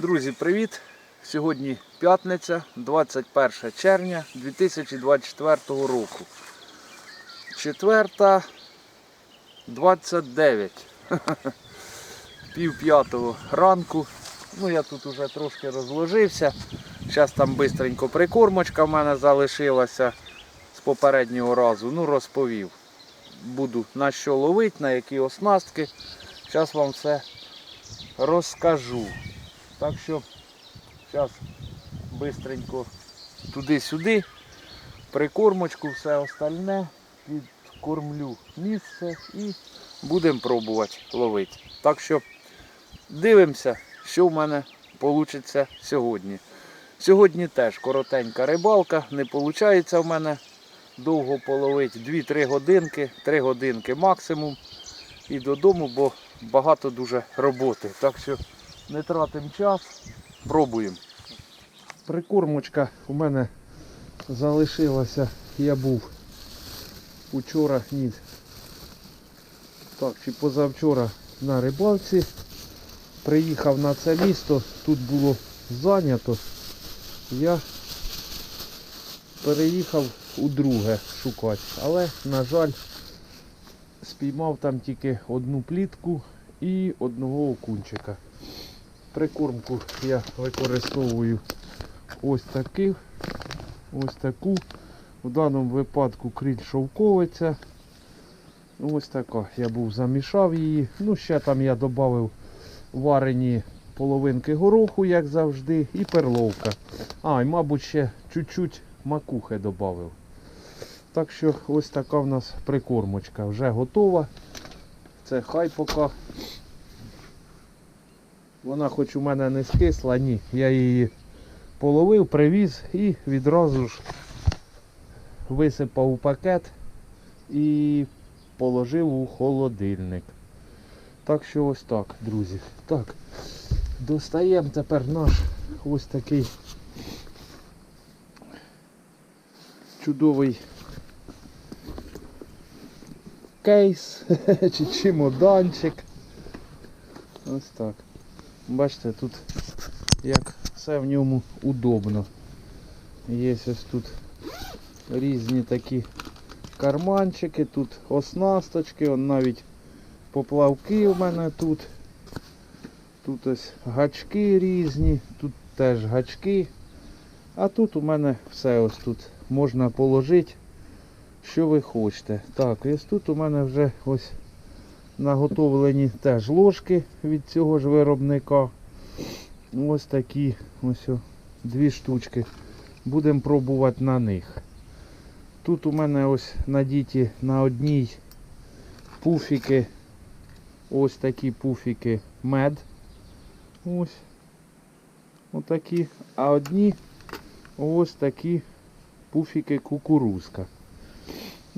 Друзі, привіт! Сьогодні п'ятниця, 21 червня 2024 року. Четверта 29. Пів п'ятого ранку. Ну я тут уже трошки розложився. Зараз там бистренько прикормочка в мене залишилася з попереднього разу. Ну розповів. Буду на що ловити, на які оснастки. Зараз вам все розкажу. Так що зараз бистренько туди-сюди, прикормочку, все остальне, підкормлю місце і будемо пробувати ловити. Так що дивимося, що в мене вийде сьогодні. Сьогодні теж коротенька рибалка, не виходить в мене довго половити. 2-3 годинки, 3 годинки максимум. І додому, бо багато дуже роботи. Так що не тратимо час, пробуємо. Прикормочка у мене залишилася, я був учора, ні. Так, чи позавчора на рибалці. Приїхав на це місто, тут було зайнято. Я переїхав у друге шукати, але, на жаль, спіймав там тільки одну плітку і одного окунчика. Прикормку я використовую ось таких, ось таку. В даному випадку кріль шовковиця. Ось така. Я був замішав її. Ну, ще там я додав варені половинки гороху, як завжди, і перловка. А, і мабуть ще чуть-чуть макухи додав. Так що ось така в нас прикормочка. Вже готова. Це хай поки. Вона хоч у мене не скисла, ні. Я її половив, привіз і відразу ж висипав у пакет і положив у холодильник. Так що ось так, друзі. Так, достаємо тепер наш ось такий чудовий кейс чи чемоданчик. Ось так. Бачите, тут як все в ньому удобно. Є ось тут різні такі карманчики, тут оснасточки, он навіть поплавки у мене тут. Тут ось гачки різні, тут теж гачки. А тут у мене все ось тут можна положити, що ви хочете. Так, ось тут у мене вже ось наготовлені теж ложки від цього ж виробника. Ось такі ось дві штучки. Будемо пробувати на них. Тут у мене ось надіті на одній пуфіки. Ось такі пуфіки мед. Ось. Отакі. А одні ось такі пуфіки кукурузка.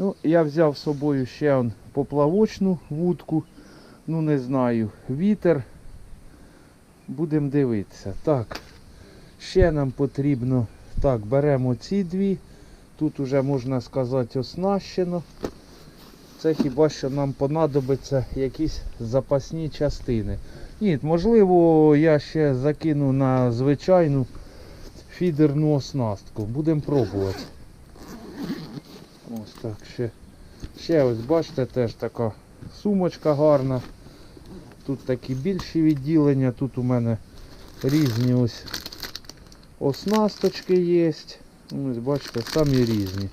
Ну, я взяв з собою ще поплавочну вудку. Ну не знаю, вітер. Будемо дивитися. Так, ще нам потрібно. Так, беремо ці дві. Тут уже можна сказати оснащено. Це хіба що нам понадобиться якісь запасні частини. Ні, можливо, я ще закину на звичайну фідерну оснастку. Будемо пробувати. Ось так ще. Ще ось бачите, теж така сумочка гарна. Тут такі більші відділення, тут у мене різні ось оснасточки є. Ось бачите, самі різні.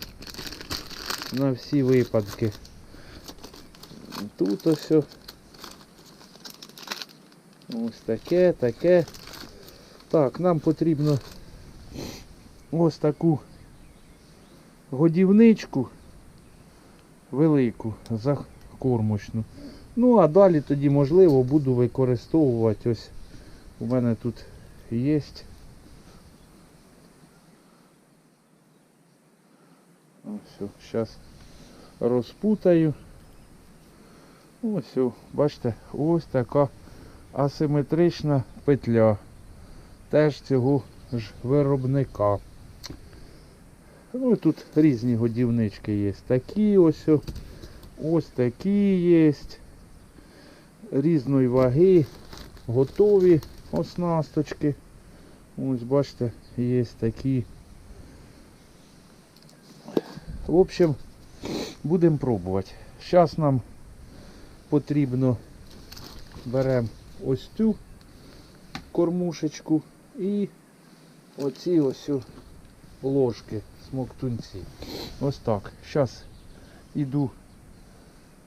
На всі випадки. Тут ось. Ось таке, таке. Так, нам потрібно ось таку годівничку велику закормочну. Ну а далі тоді можливо буду використовувати ось у мене тут є. Ось, зараз розпутаю. Ось, бачите, ось така асиметрична петля. Теж цього ж виробника. Ну тут різні годівнички є. Такі ось, ось такі є. Різної ваги, готові оснасточки. Ось бачите, є такі. В общем, будемо пробувати. Зараз нам потрібно беремо ось цю кормушечку і оці ось ложки смоктунці. Ось так. Зараз іду,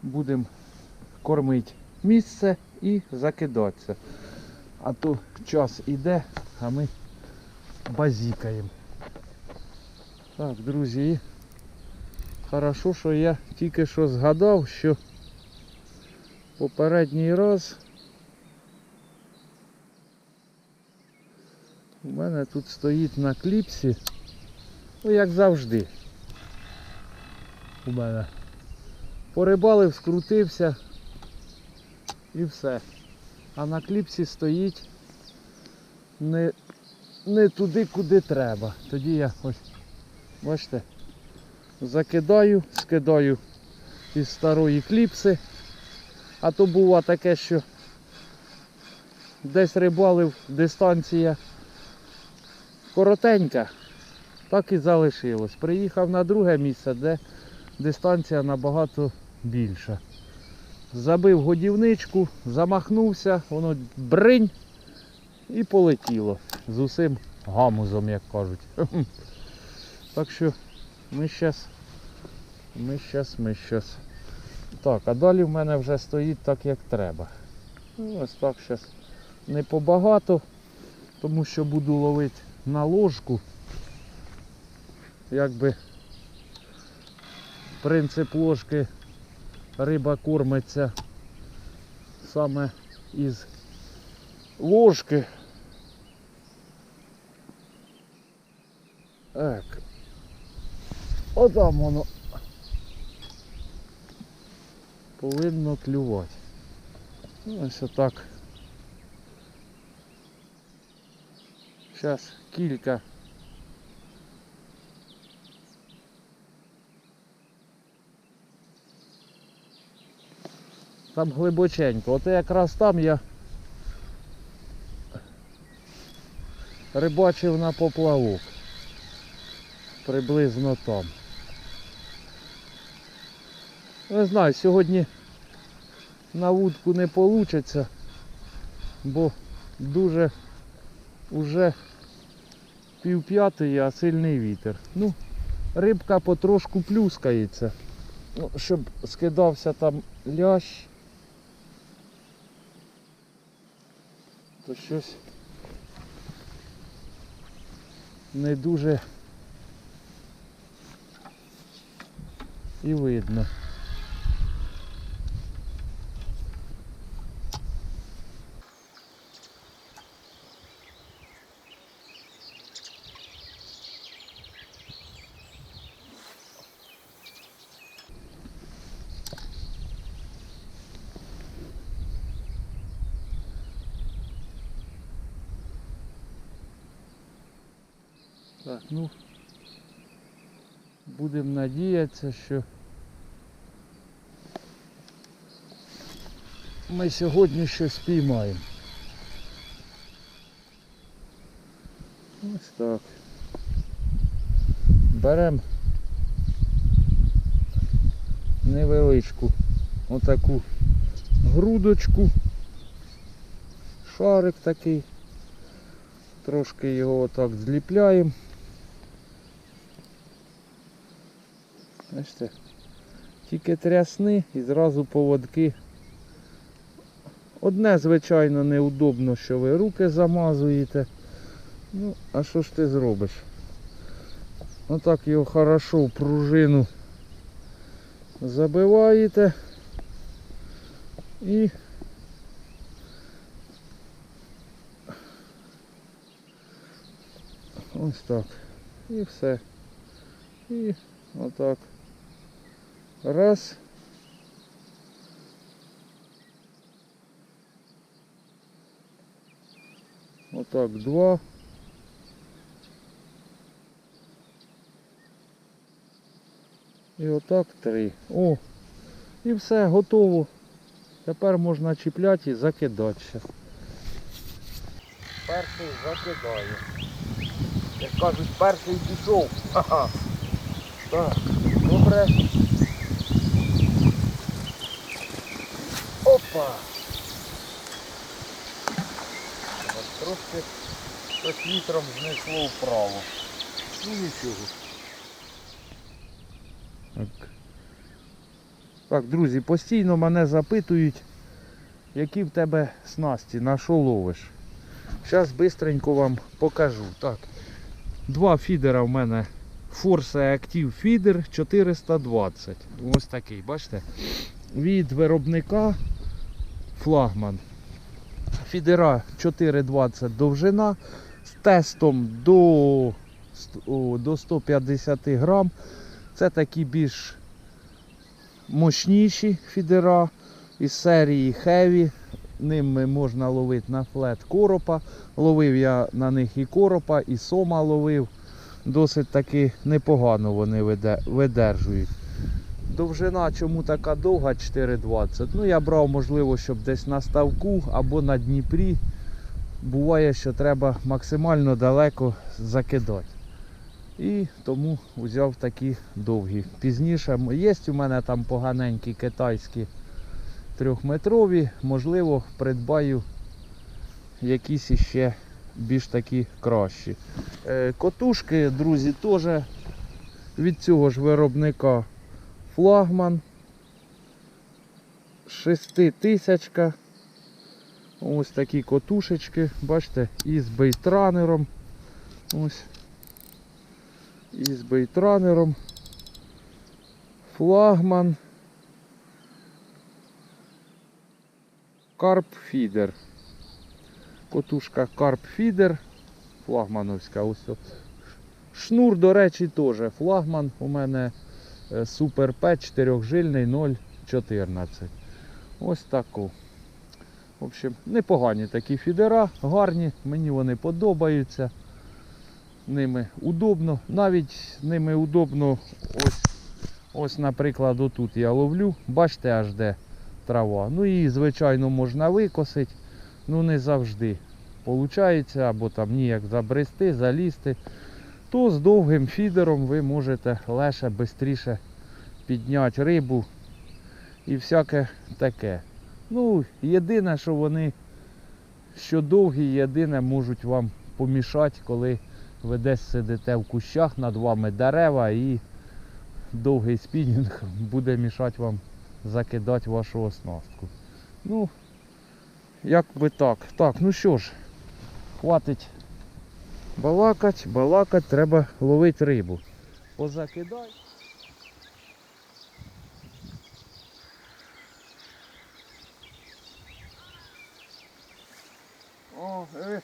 будемо кормити місце і закидатися. А то час іде, а ми базікаємо. Так, друзі, хорошо, що я тільки що згадав, що попередній раз у мене тут стоїть на кліпсі, ну як завжди. У мене порибалив, скрутився і все. А на кліпсі стоїть не, не туди, куди треба. Тоді я ось, бачите, закидаю, скидаю із старої кліпси. А то було таке, що десь рибалив дистанція коротенька, так і залишилось. Приїхав на друге місце, де дистанція набагато більша. Забив годівничку, замахнувся, воно бринь і полетіло з усім гамузом, як кажуть. Так що ми щас, ми щас, ми щас. Так, а далі в мене вже стоїть так, як треба. Ну, Ось так зараз не побагато, тому що буду ловити на ложку. Якби принцип ложки риба кормиться саме із ложки. Так. Отам воно повинно клювати. Ну, Ось отак. Зараз кілька. Там глибоченько. От якраз там я рибачив на поплавок. Приблизно там. Не знаю, сьогодні на вудку не вийде, бо дуже уже пів а сильний вітер. Ну, рибка потрошку плюскається. Ну, щоб скидався там лящ. То щось не дуже і видно. Так, ну будемо надіятися, що ми сьогодні щось спіймаємо. Ось так. Беремо невеличку отаку грудочку, шарик такий, трошки його отак зліпляємо. Бачите, тільки трясни і зразу поводки. Одне, звичайно, неудобно, що ви руки замазуєте. Ну, а що ж ти зробиш? Отак його хорошо в пружину забиваєте і ось так. І все. І отак. Раз. Отак, два. І отак три. О, і все, готово. Тепер можна чіпляти і закидати ще. перший закидаю. Як кажуть, перший пішов. Ага. Так, добре. Опа! Трошки щось вітром знесло вправо. Ну нічого. Так. Так, друзі, постійно мене запитують, які в тебе снасті, на що ловиш. Зараз швидко вам покажу. Так. Два фідера в мене Force Active Feeder 420. Ось такий, бачите? Від виробника флагман. Фідера 420 довжина з тестом до, до 150 грам. Це такі більш мощніші фідера із серії Heavy. Ними можна ловити на флет коропа. Ловив я на них і коропа, і сома ловив. Досить таки непогано вони видержують. Довжина чому така довга 4,20. Ну я брав, можливо, щоб десь на ставку або на Дніпрі. Буває, що треба максимально далеко закидати. І тому взяв такі довгі. Пізніше є у мене там поганенькі китайські трьохметрові, можливо, придбаю якісь іще більш такі кращі. Е, Котушки, друзі, теж від цього ж виробника флагман. Шеститисячка. Ось такі котушечки, бачите, із бейтранером. Ось. Із бейтранером. Флагман. Карп фідер. Котушка Карп фідер. Флагмановська. Ось. о. Шнур, до речі, теж флагман. У мене Супер П 4жильний 0,14. Ось таку. В общем, непогані такі фідера, гарні, мені вони подобаються. Ними удобно. Навіть ними удобно ось, ось наприклад, отут я ловлю. Бачите, аж де трава. Ну її, звичайно, можна викосити, ну не завжди. Получається, або там ніяк забрести, залізти. То з довгим фідером ви можете легше, швидше підняти рибу і всяке таке. Ну, єдине, що вони що довгі, єдине можуть вам помішати, коли ви десь сидите в кущах над вами дерева і довгий спінінг буде мішати вам закидати вашу оснастку. Ну, як би так. Так, ну що ж, хватить балакать, балакать, треба ловити рибу. Позакидай. О, е.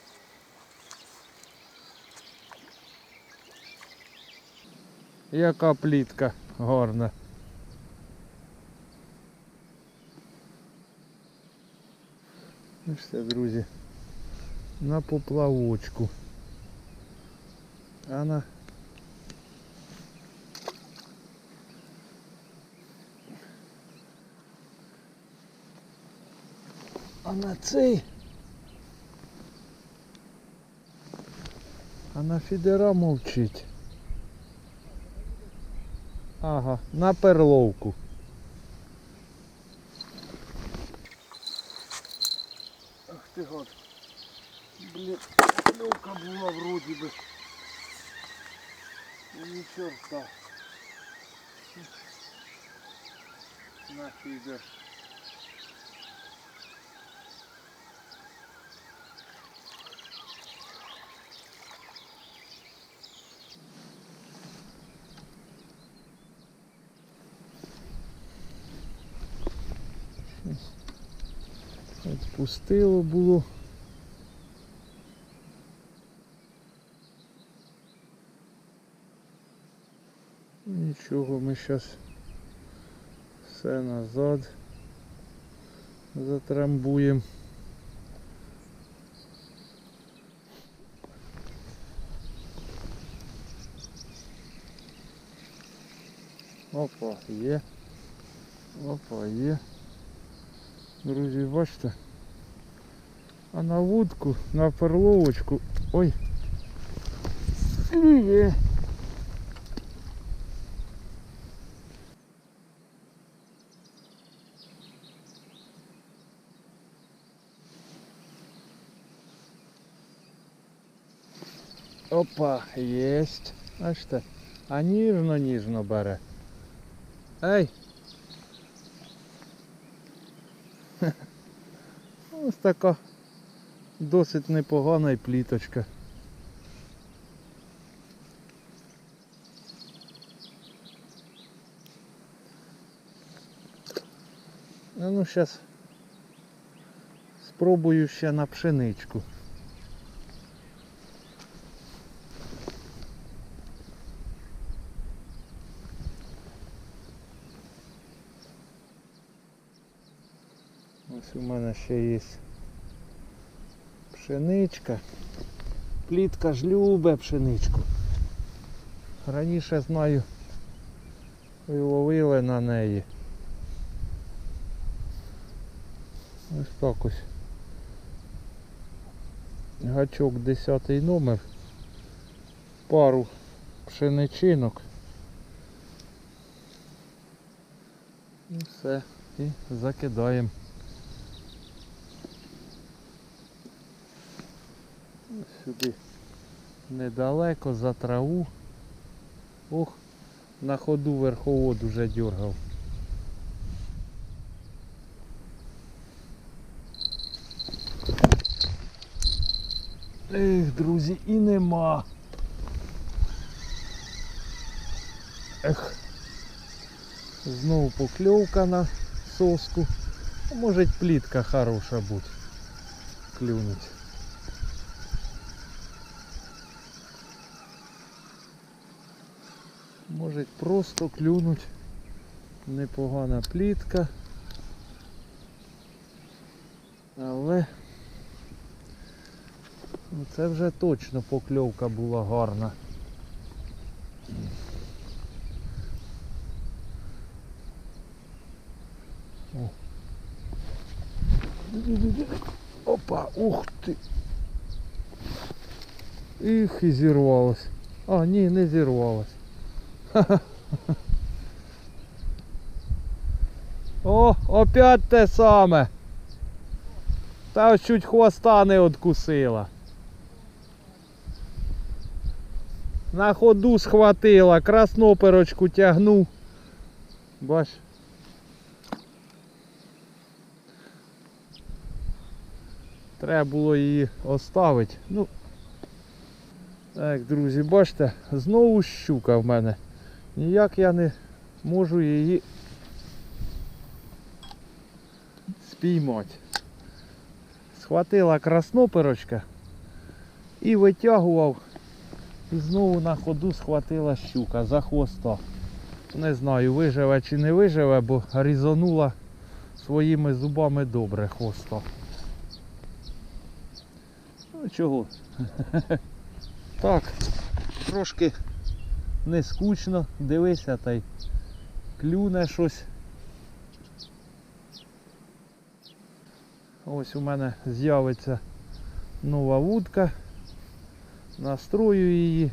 Яка плітка гарна. Бачите, друзі, на поплавочку. А на А на цей А на фідера мовчить. Ага, на перловку. Ах ти гад. Блін, перловка була вроді би. Ну ні чорта. На фідер. Відпустило було. Нічого, ми зараз все назад затрамбуємо. Опа, є. Опа, є. Друзі, бачите? А на вудку, на перловочку. Ой. Клює. Опа, єсть. Бачите? А ніжно, ніжно бере. Ей! Ось така досить непогана і пліточка. Ну зараз спробую ще на пшеничку. Ось у мене ще є пшеничка. Плітка ж любе пшеничку. Раніше знаю, ви ловили на неї. Ось так ось. Гачок 10 номер. Пару пшеничинок. І все. І закидаємо. Ось Сюди недалеко за траву. Ох, на ходу верховод уже дергав. Ех, друзі, і нема. Ех. Знову покльовка на соску. Може плітка хороша бути. Клюнуть. Може просто клюнуть. Непогана плітка. Але ну, це вже точно покльовка була гарна. Опа, ух ти. Їх і зірвалось. А, ні, не зірвалось. О, опять те саме. Та чуть хвоста не откусила. На ходу схватила, красноперочку тягну. Бач. Треба було її оставити. Ну. Так, друзі, бачите, знову щука в мене. Ніяк я не можу її спіймати. Схватила красноперочка і витягував. І знову на ходу схватила щука за хвоста. Не знаю, виживе чи не виживе, бо різанула своїми зубами добре хвоста. Ну чого? Так, трошки не скучно, дивися та й клюне щось. Ось у мене з'явиться нова вудка. Настрою її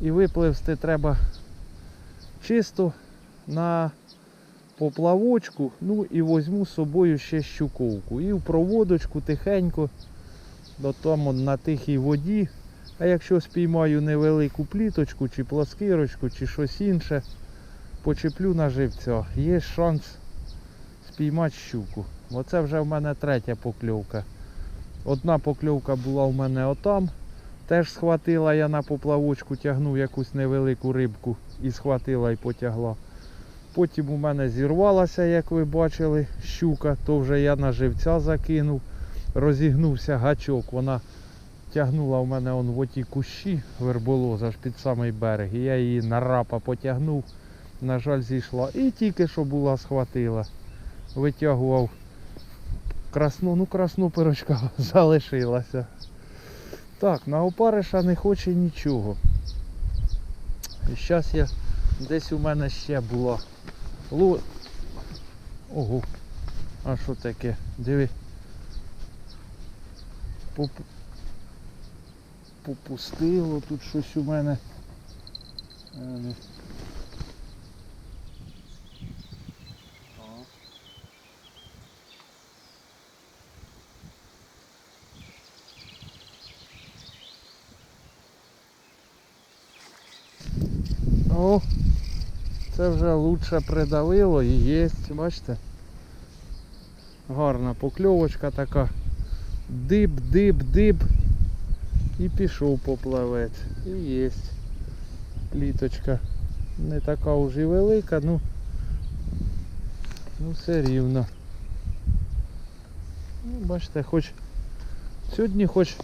і випливсти треба чисто на поплавочку, ну і візьму з собою ще щуковку. І в проводочку тихенько до тому на тихій воді. А якщо спіймаю невелику пліточку, чи пласкирочку, чи щось інше, почеплю на живця, є шанс спіймати щуку. Оце вже в мене третя покльовка. Одна покльовка була у мене отам. Теж схватила я на поплавочку, тягнув якусь невелику рибку і схватила і потягла. Потім у мене зірвалася, як ви бачили, щука, то вже я на живця закинув, розігнувся гачок. Вона тягнула в мене он в оті кущі верболоза аж під самий берег. І я її на рапа потягнув, на жаль, зійшла. І тільки що була схватила. Витягував красну, ну красну пирочка залишилася. Так, на опариша не хоче нічого. І зараз я десь у мене ще була. Лу... Ого. А що таке? Диви. Поп... Попустило тут щось у мене. Е, О. О, це вже лучше придавило і є, бачите? Гарна покльовочка така. Диб, диб, диб. І пішов поплавець. І є. Пліточка. Не така вже велика, ну, ну все рівно. Ну, бачите, хоч сьогодні хоч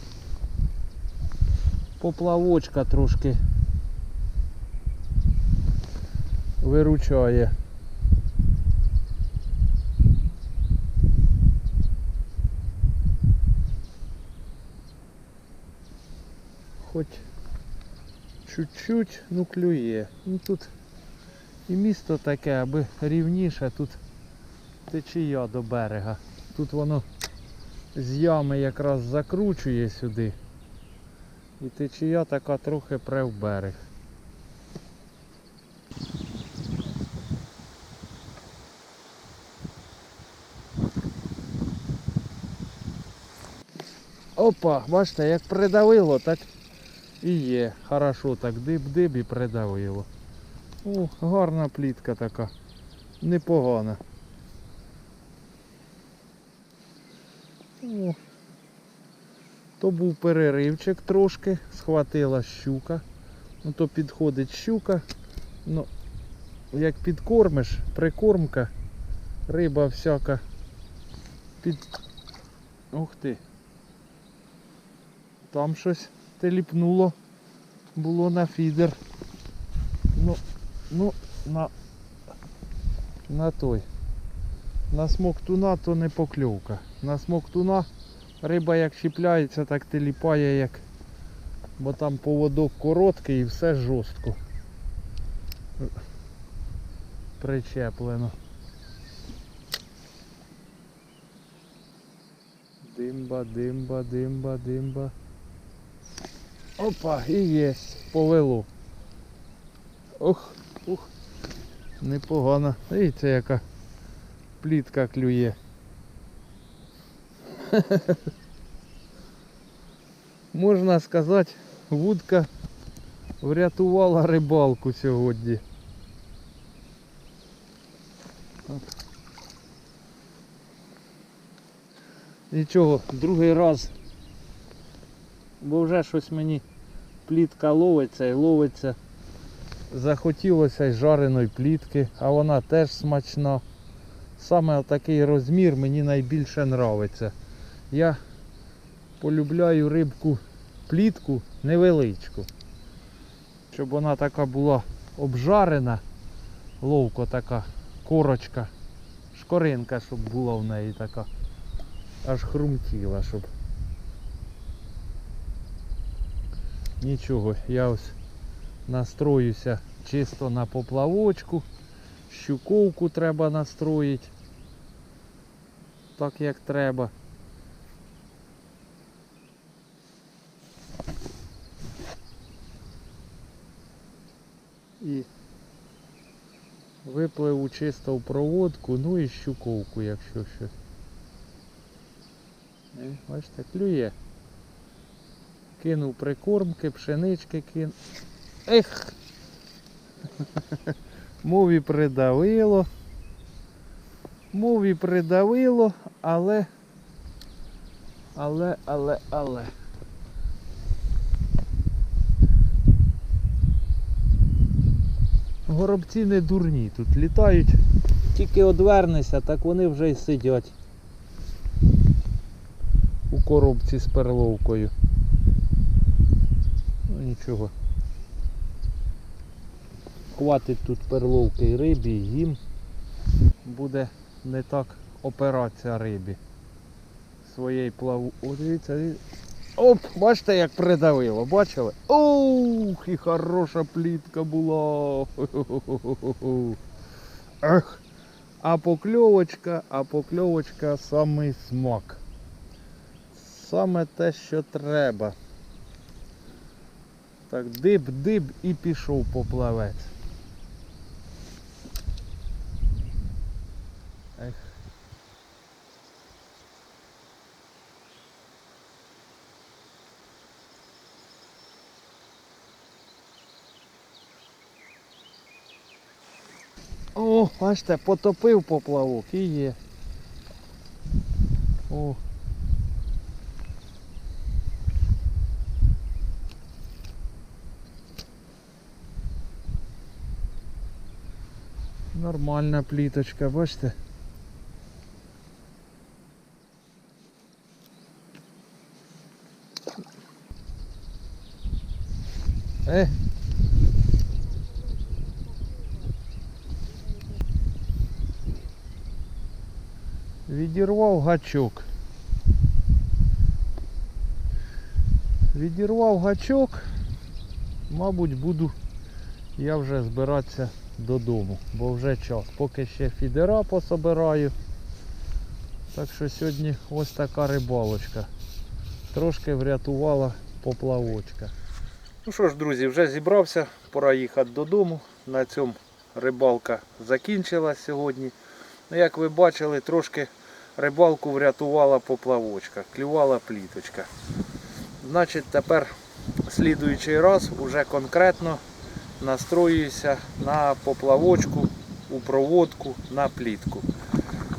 поплавочка трошки виручає. Хоч чуть-чуть, ну клює. Ну тут і місто таке, аби рівніше, тут течія до берега. Тут воно з ями якраз закручує сюди. І течія така трохи пре в берег. Опа, бачите, як придавило, так і є. Хорошо так диб-диб і придавило. О, гарна плітка така. Непогана. О, то був переривчик трошки, схватила щука. Ну то підходить щука. Ну, як підкормиш, прикормка, риба всяка під. Ух ти. Там щось теліпнуло. Було на фідер. Ну, ну, на, на той. На смоктуна то не покльовка. На смоктуна риба як чіпляється, так теліпає як. Бо там поводок короткий і все жорстко. Причеплено. Димба, димба, димба, димба. Опа, і є, повело. Ох, ух, непогано. Дивіться, яка плітка клює. Можна сказати, вудка врятувала рибалку сьогодні. Нічого, другий раз. Бо вже щось мені плітка ловиться і ловиться. Захотілося й жареної плітки, а вона теж смачна. Саме такий розмір мені найбільше нравиться. Я полюбляю рибку плітку невеличку. Щоб вона така була обжарена, ловко така, корочка, шкоринка, щоб була в неї така. Аж хрумтіла, щоб. Нічого, я ось настроюся чисто на поплавочку. Щуковку треба настроїти. Так як треба. І випливу чисто в проводку, ну і щуковку, якщо що. Е, Бачите, клює. Кинув прикормки, пшенички кинув. Ех! Мові придавило. Мові придавило, але. Але, але, але. Горобці не дурні тут літають. Тільки одвернешся, так вони вже й сидять у коробці з перловкою. Нічого. Хватить тут перловки рибі, їм. Буде не так операція рибі. Своєї плаву. О, дивіться. Оп, бачите, як придавило, бачили? Ух, і хороша плітка була. Ех. А покльовочка, а покльовочка самий смак. Саме те, що треба. Так, диб-диб і пішов поплавець. О, бачите, потопив поплавок і є. О. Нормальна пліточка, бачите? Е. Відірвав гачок. Відірвав гачок. Мабуть, буду я вже збиратися додому, бо вже час. Поки ще фідера пособираю. Так що сьогодні ось така рибалочка. Трошки врятувала поплавочка. Ну що ж, друзі, вже зібрався, пора їхати додому. На цьому рибалка закінчилась сьогодні. Ну, як ви бачили, трошки рибалку врятувала поплавочка, клювала пліточка. Значить, тепер слідуючий раз уже конкретно настроююся на поплавочку, у проводку, на плітку.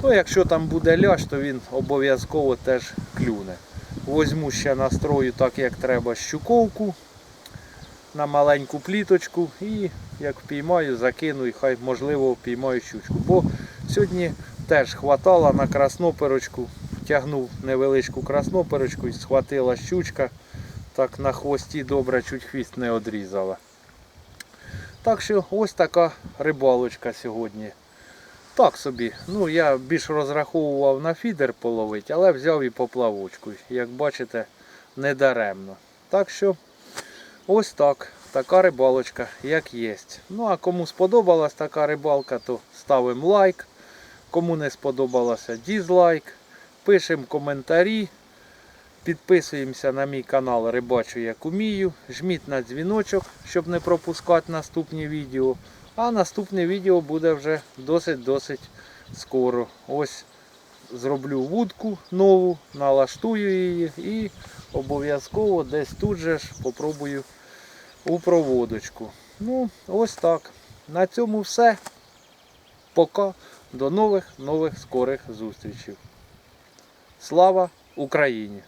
Ну, якщо там буде ляж, то він обов'язково теж клюне. Возьму ще настрою так, як треба щуковку на маленьку пліточку і як впіймаю, закину і хай можливо впіймаю щучку. Бо сьогодні теж хватала на красноперочку, втягнув невеличку красноперочку і схватила щучка. Так на хвості добре, чуть хвіст не одрізала. Так що ось така рибалочка сьогодні. Так собі. Ну я більш розраховував на фідер половити, але взяв і поплавочку. Як бачите, не даремно. Так що ось так. Така рибалочка, як є. Ну а кому сподобалась така рибалка, то ставимо лайк. Кому не сподобалося дізлайк. Пишемо коментарі. Підписуємося на мій канал Рибачу як умію. Жміть на дзвіночок, щоб не пропускати наступні відео. А наступне відео буде вже досить-досить скоро. Ось зроблю вудку нову, налаштую її і обов'язково десь тут же ж попробую у проводочку. Ну, ось так. На цьому все. Пока. До нових нових скорих зустрічей. Слава Україні!